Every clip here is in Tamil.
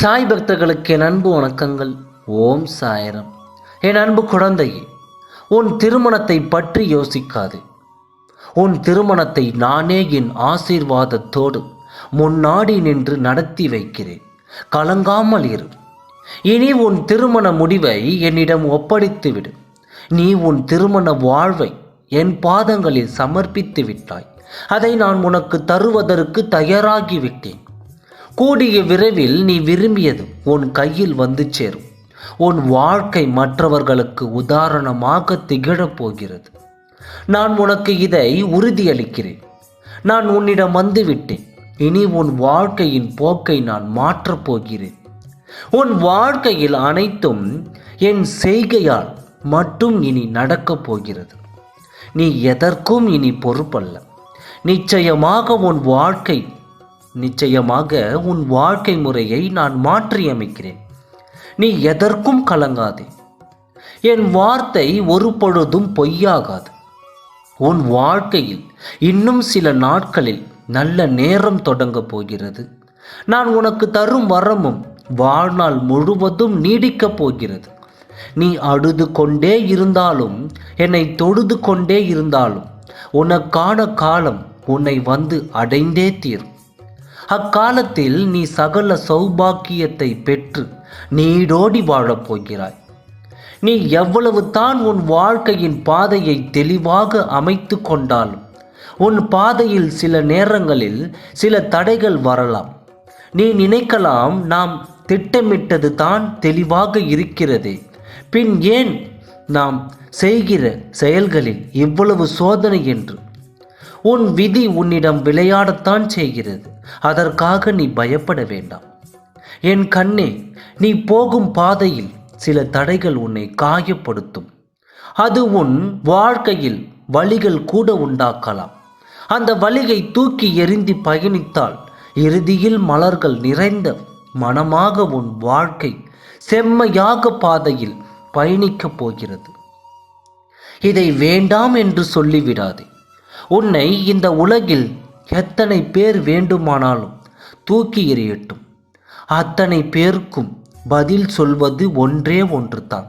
சாய் பக்தர்களுக்கு என் அன்பு வணக்கங்கள். ஓம் சாயரம். என் அன்பு குழந்தையே உன் திருமணத்தை பற்றி யோசிக்காது. உன் திருமணத்தை நானே என் ஆசீர்வாதத்தோடு முன்னாடி நின்று நடத்தி வைக்கிறேன். கலங்காமல் இரு. இனி உன் திருமண முடிவை என்னிடம் ஒப்படைத்து விடு நீ உன் திருமண வாழ்வை என் பாதங்களில் சமர்ப்பித்து விட்டாய். அதை நான் உனக்கு தருவதற்கு தயாராகிவிட்டேன். கூடிய விரைவில் நீ விரும்பியது உன் கையில் வந்து சேரும். உன் வாழ்க்கை மற்றவர்களுக்கு உதாரணமாக திகழப் போகிறது. நான் உனக்கு இதை உறுதியளிக்கிறேன். நான் உன்னிடம் வந்துவிட்டேன். இனி உன் வாழ்க்கையின் போக்கை நான் மாற்றப் போகிறேன். உன் வாழ்க்கையில் அனைத்தும் என் செய்கையால் மட்டும் இனி நடக்கப் போகிறது. நீ எதற்கும் இனி பொறுப்பல்ல. நிச்சயமாக உன் வாழ்க்கை நிச்சயமாக உன் வாழ்க்கை முறையை நான் மாற்றியமைக்கிறேன். நீ எதற்கும் கலங்காதே. என் வார்த்தை ஒரு பொழுதும் பொய்யாகாது. உன் வாழ்க்கையில் இன்னும் சில நாட்களில் நல்ல நேரம் தொடங்கப் போகிறது. நான் உனக்கு தரும் வரமும் வாழ்நாள் முழுவதும் நீடிக்கப் போகிறது. நீ அழுது கொண்டே இருந்தாலும் என்னை தொழுது கொண்டே இருந்தாலும் உனக்கான காலம் உன்னை வந்து அடைந்தே தீரும். அக்காலத்தில் நீ சகல சௌபாக்கியத்தை பெற்று நீடோடி வாழப் போகிறாய். நீ எவ்வளவு தான் உன் வாழ்க்கையின் பாதையை தெளிவாக அமைத்து கொண்டாலும் உன் பாதையில் சில நேரங்களில் சில தடைகள் வரலாம். நீ நினைக்கலாம் நாம் திட்டமிட்டது தான் தெளிவாக இருக்கிறதே. பின் ஏன் நாம் செய்கிற செயல்களில் இவ்வளவு சோதனை என்று? உன் விதி உன்னிடம் விளையாடத்தான் செய்கிறது. அதற்காக நீ பயப்பட வேண்டாம். என் கண்ணே நீ போகும் பாதையில் சில தடைகள் உன்னை காயப்படுத்தும். அது உன் வாழ்க்கையில் வழிகள் கூட உண்டாக்கலாம். அந்த வழியை தூக்கி எரிந்து பயணித்தால் இறுதியில் மலர்கள் நிறைந்த மனமாக உன் வாழ்க்கை செம்மையாக பாதையில் பயணிக்கப் போகிறது. இதை வேண்டாம் என்று சொல்லிவிடாதே. உன்னை இந்த உலகில் எத்தனை பேர் வேண்டுமானாலும் தூக்கி எறியட்டும். அத்தனை பேருக்கும் பதில் சொல்வது ஒன்றே ஒன்று தான்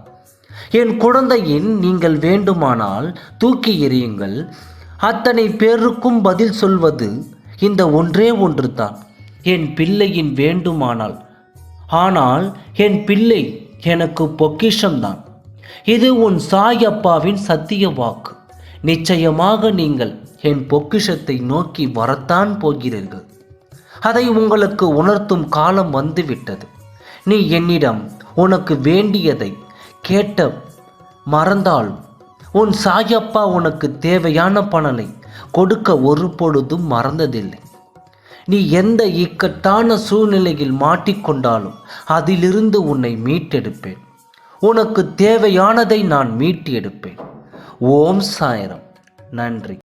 என் குழந்தையின் நீங்கள் வேண்டுமானால் தூக்கி எறியுங்கள். அத்தனை பேருக்கும் பதில் சொல்வது இந்த ஒன்றே ஒன்று தான் என் பிள்ளையின் வேண்டுமானால். ஆனால் என் பிள்ளை எனக்கு பொக்கிஷம்தான். இது உன் சாய் அப்பாவின் சத்திய வாக்கு. நிச்சயமாக நீங்கள் என் பொக்கிஷத்தை நோக்கி வரத்தான் போகிறீர்கள். அதை உங்களுக்கு உணர்த்தும் காலம் வந்துவிட்டது. நீ என்னிடம் உனக்கு வேண்டியதை கேட்ட மறந்தாலும் உன் சாயப்பா உனக்கு தேவையான பணனை கொடுக்க ஒரு பொழுதும் மறந்ததில்லை. நீ எந்த இக்கட்டான சூழ்நிலையில் மாட்டிக்கொண்டாலும் அதிலிருந்து உன்னை மீட்டெடுப்பேன். உனக்கு தேவையானதை நான் மீட்டி எடுப்பேன் ஓம் சாயரம். நன்றி.